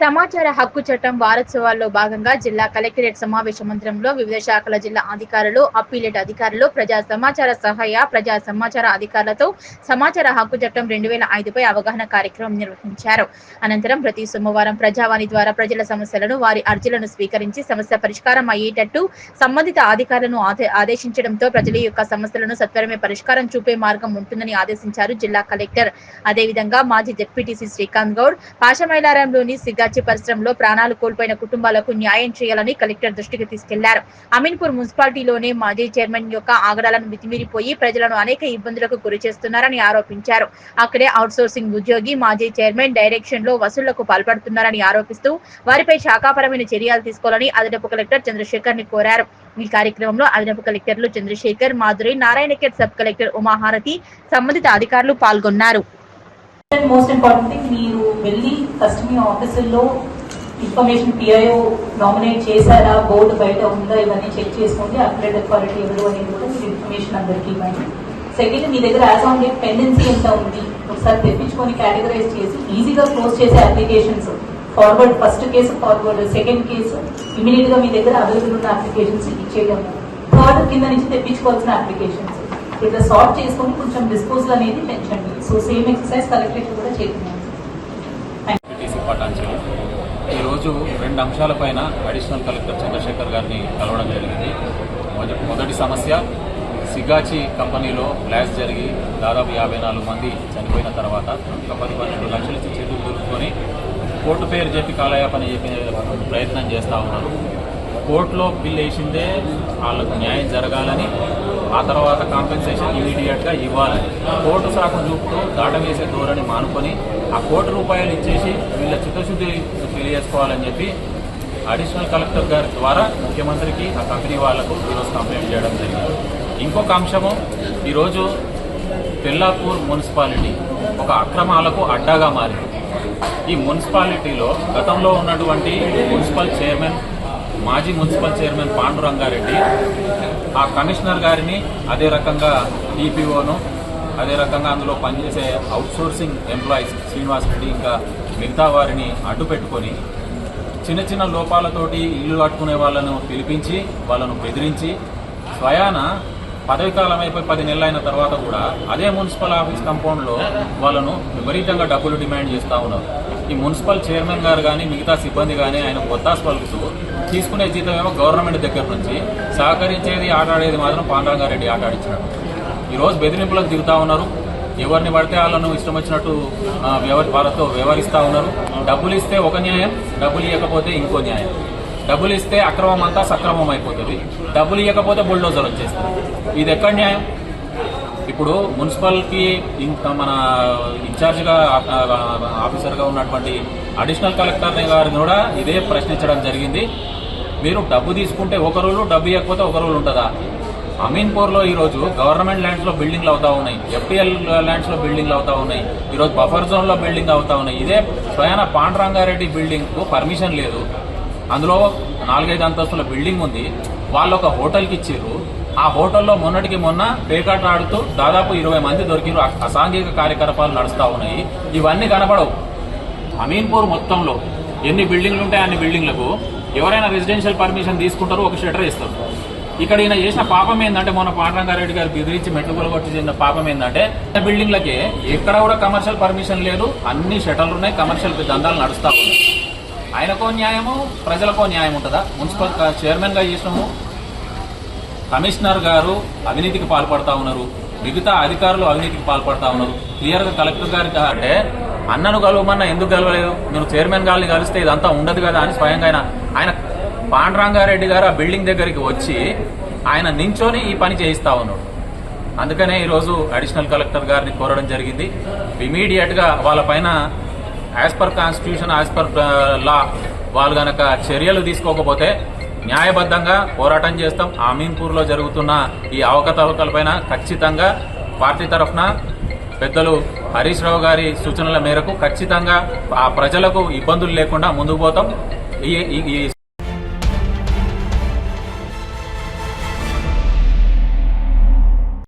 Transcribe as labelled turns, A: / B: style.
A: సమాచార హక్కు చట్టం వారోత్సవాల్లో భాగంగా జిల్లా కలెక్టరేట్ సమావేశ మందిరంలో వివిధ శాఖల జిల్లా అధికారులు అప్పీలేట్ అధికారులు ప్రజా సమాచార సహాయ ప్రజా సమాచార అధికారులతో సమాచార హక్కు చట్టం రెండు వేల ఐదుపై అవగాహన కార్యక్రమం నిర్వహించారు. అనంతరం ప్రతి సోమవారం ప్రజావాణి ద్వారా ప్రజల సమస్యలను వారి అర్జీలను స్వీకరించి సమస్య పరిష్కారం అయ్యేటట్టు సంబంధిత అధికారులను ఆదే- ఆదేశించడంతో ప్రజల యొక్క సమస్యలను సత్వరమే పరిష్కారం చూపే మార్గం ఉంటుందని ఆదేశించారు జిల్లా కలెక్టర్. అదేవిధంగా మాజీ జెడ్పీటీసీ శ్రీకాంత్ గౌడ్ పాషమైలారంలోని సిగాచి పరిశ్రమలో ప్రాణాలు కోల్పోయిన కుటుంబాలకు న్యాయం చేయాలని కలెక్టర్ దృష్టికి తీసుకెళ్ళారు. అమీన్పూర్ మున్సిపాలిటీలోనే మాజీ చైర్మన్ యొక్క ఆగడాలను మితిమీరిపోయి ప్రజలను అనేక ఇబ్బందులకు గురి చేస్తున్నారని ఆరోపించారు. అక్కడే అవుట్సోర్సింగ్ ఉద్యోగి మాజీ చైర్మన్ డైరెక్షన్లో వసూళ్ళకు పాల్పడుతున్నారని ఆరోపిస్తూ వారిపై శాఖాపరమైన చర్యలు తీసుకోవాలని అదనపు కలెక్టర్ చంద్రశేఖర్ని కోరారు. ఈ కార్యక్రమంలో అదనపు కలెక్టర్లు చంద్రశేఖర్ మాధురి నారాయణఖేడ్ సబ్ కలెక్టర్ ఉమాహారతి సంబంధిత అధికారులు పాల్గొన్నారు.
B: అండ్ మోస్ట్ ఇంపార్టెంట్ థింగ్ మీరు వెళ్ళి కస్టమీ ఆఫీసుల్లో ఇన్ఫర్మేషన్ పిఐఓ నామినేట్ చేశారా? బోర్డు బయట ఉందా? ఇవన్నీ చెక్ చేసుకోండి. అప్లైడ్ క్వాలిటీ ఎవరు అనేది కూడా మీరు ఇన్ఫర్మేషన్ అందరికీ ఇవ్వండి. సెకండ్ మీ దగ్గర యాజ్ ఆన్ డేట్ పెండెన్సీ ఎంత ఉంది? ఒకసారి తెప్పించుకొని కేటగరైజ్ చేసి ఈజీగా క్లోజ్ చేసే applications forward first case forward second case ఇమీడియట్గా మీ దగ్గర అవైలబుల్ ఉన్న అప్లికేషన్స్ ఇచ్చేయడం. థర్డ్ కింద నుంచి తెప్పించుకోవాల్సిన అప్లికేషన్స్ ఇట్లా సార్ట్ చేసుకొని కొంచెం డిస్పోజల్ అనేది పెంచండి. సో సేమ్ ఎక్సర్సైజ్ కలెక్టరేట్ కూడా చేస్తున్నాం
C: ఈరోజు రెండు అంశాలపైన అడిషనల్ కలెక్టర్ చంద్రశేఖర్ గారిని కలవడం జరిగింది. మొదటి మొదటి సమస్య సిగాచి కంపెనీలో బ్లాస్ట్ జరిగి దాదాపు యాభై నాలుగు మంది చనిపోయిన తర్వాత ఒక పది పన్నెండు లక్షల చెట్లు చేతులు దొరుకుకొని కోర్టు పేరు చెప్పి కాలయాపన చెప్పే ప్రయత్నం చేస్తూ ఉన్నారు. కోర్టులో బిల్ వేసిందే వాళ్ళకు న్యాయం జరగాలని ఆ తర్వాత కాంపెన్సేషన్ ఇమీడియట్గా ఇవ్వాలని కోర్టు శాఖను చూపుతూ దాట వేసే ధోరణి మానుకొని ఆ కోటి రూపాయలు ఇచ్చేసి వీళ్ళ చిత్తశుద్ధి తెలియజేసుకోవాలని చెప్పి అడిషనల్ కలెక్టర్ గారి ద్వారా ముఖ్యమంత్రికి ఆ కంపెనీ వాళ్ళకు ఈరోజు కంప్లైంట్ చేయడం జరిగింది. ఇంకొక అంశము ఈరోజు తెల్లాపూర్ మున్సిపాలిటీ ఒక అక్రమాలకు అడ్డాగా మారింది. ఈ మున్సిపాలిటీలో గతంలో ఉన్నటువంటి మున్సిపల్ చైర్మన్ మాజీ మున్సిపల్ చైర్మన్ పాండురంగారెడ్డి ఆ కమిషనర్ గారిని అదే రకంగా డిపిఓను అదే రకంగా అందులో పనిచేసే అవుట్సోర్సింగ్ ఎంప్లాయీస్ శ్రీనివాస్ రెడ్డి ఇంకా మిగతా వారిని అడ్డు పెట్టుకొని చిన్న చిన్న లోపాలతోటి ఇల్లు కట్టుకునే వాళ్ళను పిలిపించి వాళ్ళను బెదిరించి స్వయాన పదవి కాలం అయిపోయి పది నెలలు అయిన తర్వాత కూడా అదే మున్సిపల్ ఆఫీస్ కంపౌండ్లో వాళ్ళను విపరీతంగా డబ్బులు డిమాండ్ చేస్తూ ఉన్నారు. ఈ మున్సిపల్ చైర్మన్ గారు కానీ మిగతా సిబ్బంది కానీ ఆయన ఒత్తాసు పలుకుతూ తీసుకునే జీతం ఏమో గవర్నమెంట్ దగ్గర నుంచి సహకరించేది ఆట ఆడేది మాత్రం పాండరంగారెడ్డి ఆట ఆడించినాడు. ఈరోజు బెదిరింపులకు దిగుతూ ఉన్నారు. ఎవరిని పడితే వాళ్ళను ఇష్టం వచ్చినట్టు వ్యవ- వాళ్ళతో వ్యవహరిస్తూ ఉన్నారు. డబ్బులు ఇస్తే ఒక న్యాయం డబ్బులు ఇవ్వకపోతే ఇంకో న్యాయం. డబ్బులు ఇస్తే అక్రమం అంతా సక్రమం అయిపోతుంది. డబ్బులు ఇవ్వకపోతే బుల్డోజర్ వచ్చేస్తుంది. ఇది ఎక్కడ న్యాయం? ఇప్పుడు మున్సిపల్కి ఇంకా మన ఇన్ఛార్జ్గా ఆఫీసర్గా ఉన్నటువంటి అడిషనల్ కలెక్టర్ గారిని కూడా ఇదే ప్రశ్నించడం జరిగింది. మీరు డబ్బు తీసుకుంటే ఒక రూలు డబ్బు ఇవ్వకపోతే ఒక రూలు ఉంటుందా? అమీన్పూర్లో ఈరోజు గవర్నమెంట్ ల్యాండ్స్లో బిల్డింగ్లు అవుతా ఉన్నాయి. ఎఫ్టీఎల్ ల్యాండ్స్లో బిల్డింగ్లు అవుతా ఉన్నాయి. ఈరోజు బఫర్ జోన్లో బిల్డింగ్ అవుతా ఉన్నాయి. ఇదే స్వయాన పాండరంగారెడ్డి బిల్డింగ్కు పర్మిషన్ లేదు. అందులో నాలుగైదు అంతస్తుల బిల్డింగ్ ఉంది. వాళ్ళు ఒక హోటల్కి ఇచ్చారు ఆ హోటల్లో మొన్నటికి మొన్న పేకాట ఆడుతూ దాదాపు ఇరవై మంది దొరికిరు అసాంఘిక కార్యకలాపాలు నడుస్తూ ఉన్నాయి. ఇవన్నీ కనబడవు అమీన్పూర్ మొత్తంలో ఎన్ని బిల్డింగ్లు ఉంటాయి అన్ని బిల్డింగ్లకు ఎవరైనా రెసిడెన్షియల్ పర్మిషన్ తీసుకుంటారు ఒక షటర్ ఇస్తారు. ఇక్కడ ఈయన చేసిన పాపం ఏంటంటే మొన్న పాండరంగారెడ్డి గారు బెదిరించి మెట్లు కొలగొట్టి చేసిన పాపం ఏంటంటే ఆ బిల్డింగ్లకి ఎక్కడ కూడా కమర్షియల్ పర్మిషన్ లేదు. అన్ని షటర్లు ఉన్నాయి కమర్షియల్ దందాలు నడుస్తా ఉన్నాయి. ఆయనకో న్యాయము ప్రజలకో న్యాయం ఉంటుందా? మున్సిపల్ చైర్మన్గా చేసినాము కమిషనర్ గారు అవినీతికి పాల్పడతా ఉన్నారు మిగతా అధికారులు అవినీతికి పాల్పడతా ఉన్నారు. క్లియర్గా కలెక్టర్ గారికి అంటే అన్నను కలవమన్నా ఎందుకు కలవలేదు మీరు చైర్మన్ గారిని కలిస్తే ఇదంతా ఉండదు కదా అని స్వయంగా ఆయన ఆయన పాండురంగారెడ్డి గారు ఆ బిల్డింగ్ దగ్గరికి వచ్చి ఆయన నించొని ఈ పని చేయిస్తా ఉన్నాడు. అందుకనే ఈరోజు అడిషనల్ కలెక్టర్ గారిని కోరడం జరిగింది. ఇమీడియట్గా వాళ్ళ పైన as per constitution as per law వాళ్ళు కనుక చర్యలు తీసుకోకపోతే న్యాయబద్ధంగా పోరాటం చేస్తాం. అమీన్పూర్లో జరుగుతున్న ఈ అవకతవకలపైన ఖచ్చితంగా పార్టీ తరఫున పెద్దలు హరీష్ రావు గారి సూచనల మేరకు ఖచ్చితంగా ఆ ప్రజలకు ఇబ్బందులు లేకుండా ముందుకు పోతాం. ఈ